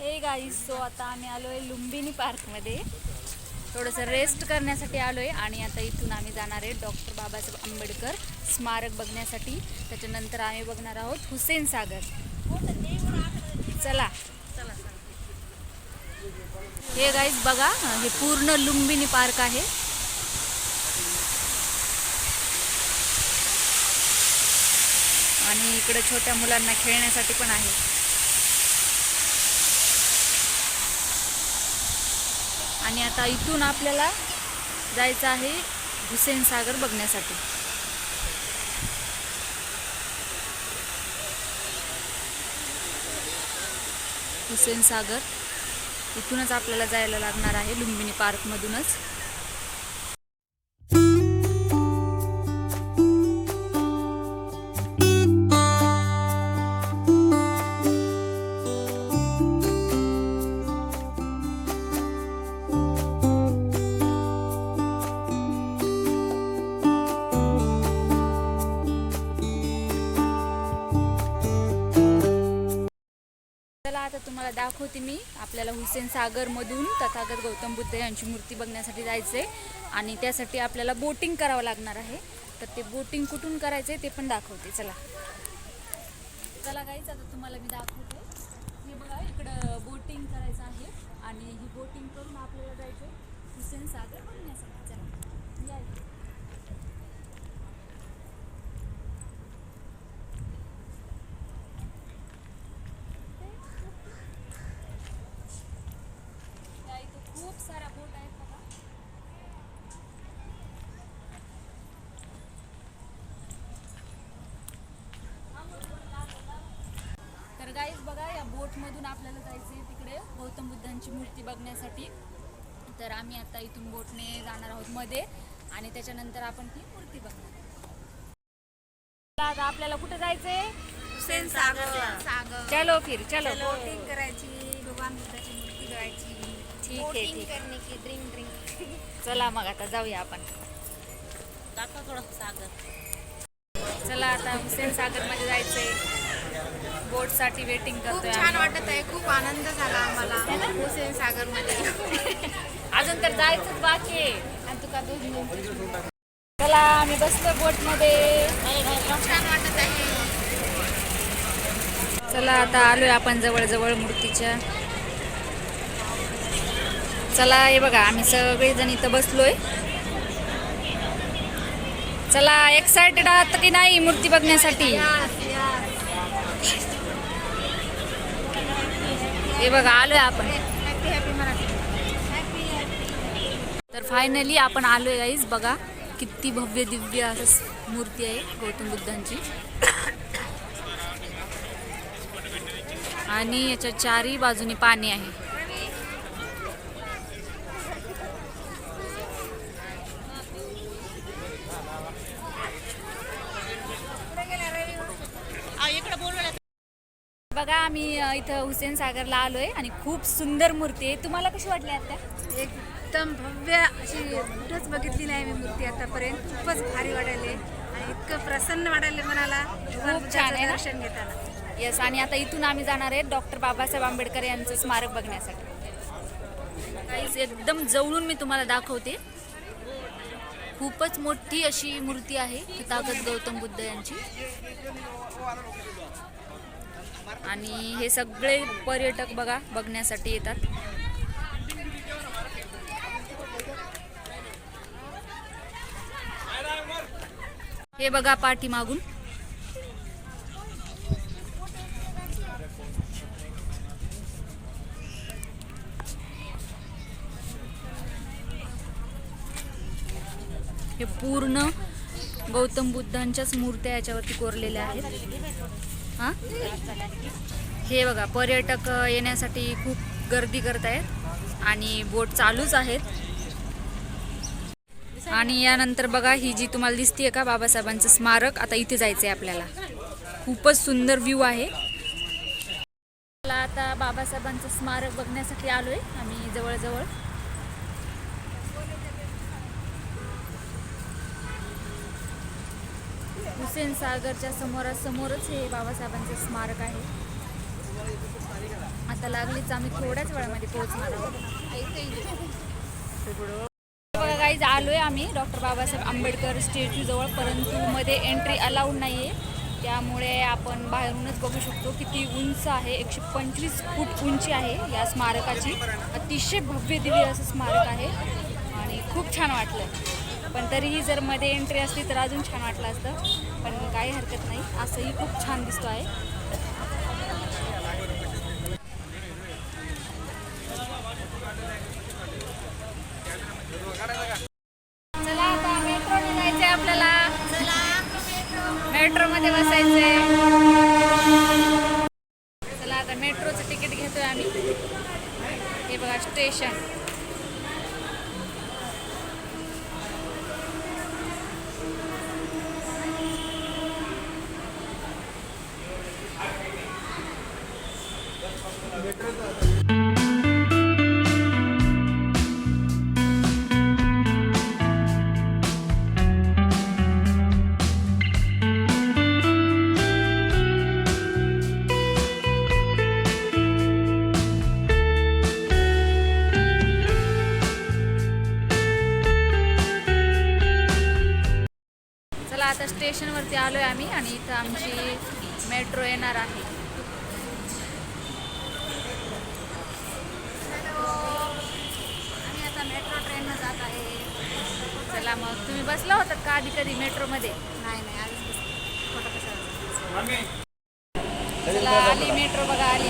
हे guys so आता आम्ही आलो आहे लुंबिनी पार्कमध्ये थोडंसं रेस्ट करण्यासाठी आलो आहे आणि आता इथून आम्ही जाणार आहे डॉक्टर बाबासाहेब आंबेडकर स्मारक बघण्यासाठी. त्याच्यानंतर आम्ही बघणार आहोत हुसेन सागर. चला. हे गाईज बघा हे पूर्ण लुंबिनी पार्क आहे. आणि इकडे छोट्या मुलांना खेळण्यासाठी पण आहे. आणि आता इथून आपल्याला जायचं आहे हुसेन सागर बघण्यासाठी. हुसेन सागर इथूनच आपल्याला जायला लागणार आहे लुंबिनी पार्कमधूनच. चला आता तुम्हाला दाखवते मी. आपल्याला हुसेन सागरमधून तथागत गौतम बुद्ध यांची मूर्ती बघण्यासाठी जायचं आहे आणि त्यासाठी आपल्याला बोटिंग करावं लागणार आहे. तर ते बोटिंग कुठून करायचंय ते पण दाखवते. चला. चला गाईच आता तुम्हाला मी दाखवते. हे बघा इकडं बोटिंग करायचं आहे. आणि ही बोटिंग करून आपल्याला जायचं हुसेन सागर बघण्यासाठी. चला. या इथे. त्या इथं खूप साऱ्या बोट आहेत बघा तर गाईज बघा या बोटमधून आपल्याला जायचं आहे तिकडे. गौतम बुद्धांची मूर्ती बघण्यासाठी. तर आम्ही आता इथून बोटने जाणार आहोत मध्ये आणि त्याच्यानंतर आपण ती मूर्ती बघणार. आता आपल्याला कुठे जायचंय? हुसेन सागर चलो फिर चलो. बोटिंग करायची भगवान बुद्धाची मूर्ती करायची ठीक आहे ठीक करणे की ड्रिंक ड्रिंक चला मग आता जाऊया आपण. दाखव थोडं सागर. चला आता हुसेन सागरमध्ये जायचंय. बोटसाठी वेटिंग खूप करतोय छान आम्ही. वाटत आहे. खूप आनंद झाला आम्हाला. हुसेन सागरमध्ये अजून तर जायचंच बाकी आहे. आणि तुका मिनिटं. चला आम्ही बसलो बोटमध्ये खूप छान वाटत आहे. चला आता आलोय आपण जवळ जवळ मूर्तीच्या. चला हे बघा आम्ही सगळेजण इथं बसलोय. चला एक्सायटेड आहात की नाही मूर्ती बघण्यासाठी? हे बघा आलोय आपण. तर फायनली आपण आलोय गाईज बघा किती भव्य दिव्य असं मूर्ती आहे गौतम बुद्धांची. आणि याच्या चारही बाजूनी पाणी आहे. बघा आम्ही इथं हुसेन सागरला आलोय आणि खूप सुंदर मूर्ती आहे. तुम्हाला कशी वाटली आता एकदम भव्य अशी कुठंच बघितली नाही मी मूर्ती आतापर्यंत. खूपच भारी वाटायले आणि इतकं प्रसन्न वाटायले मनाला. खूप छान आहे? दर्शन घेताना. येस आणि आता इथून आम्ही जाणार आहे डॉक्टर बाबासाहेब आंबेडकर यांचं स्मारक बघण्यासाठी. काहीच एकदम जवळून मी तुम्हाला दाखवते. खूपच मोठी अशी मूर्ती आहे ताकद गौतम बुद्ध यांची. आणि हे सगळे पर्यटक बघा बघण्यासाठी येतात. हे बघा पाठीमागून. हे पूर्ण गौतम बुद्धांच्याच मूर्त्या याच्यावरती कोरलेल्या आहेत. हां? हे बघा पर्यटक येण्यासाठी खूप गर्दी करत आहेत आणि बोट चालूच आहेत. आणि यानंतर बघा ही जी तुम्हाला दिसतीये का बाबासाहेबांचं स्मारक आता इथे जायचं आहे आपल्याला. खूपच सुंदर व्ह्यू आहे. मला आता बाबासाहेबांचं स्मारक बघण्यासाठी आलोय आम्ही जवळजवळ. हुसेन सागरच्या समोरासमोरच हे बाबासाहेबांचं स्मारक आहे. आता लागलीच आम्ही थोड्याच वेळामध्ये पोहोचणार आहोत. बघा गाईज आलोय आम्ही. डॉक्टर बाबासाहेब आंबेडकर स्टॅच्यू जवळ परंतु मध्ये एंट्री अलाउड नाही आहे त्यामुळे आपण बाहेरूनच बघू शकतो किती उंच आहे. एकशे पंचवीस फूट उंची आहे या स्मारकाची. अतिशय भव्य दिव्य असं स्मारक आहे. आणि खूप छान वाटलं पण तरीही जर मध्ये एंट्री असली तर अजून छान वाटलं असतं. पण काही हरकत नाही. असंही खूप छान दिसतो आहे. चला आता मेट्रोने जायचंय आपल्याला. मेट्रोमध्ये बसायचंय. चला आता मेट्रोचं तिकीट घेतोय आम्ही. हे बघा स्टेशन. आता स्टेशनवरती आलो आहे आम्ही आणि इथं आमची मेट्रो येणार आहे. आम्ही आता मेट्रो ट्रेननं जात आहे. चला मग तुम्ही बसला होतात का आधी कधी मेट्रोमध्ये? नाही नाही आधीच चला आली मेट्रो बघा आली.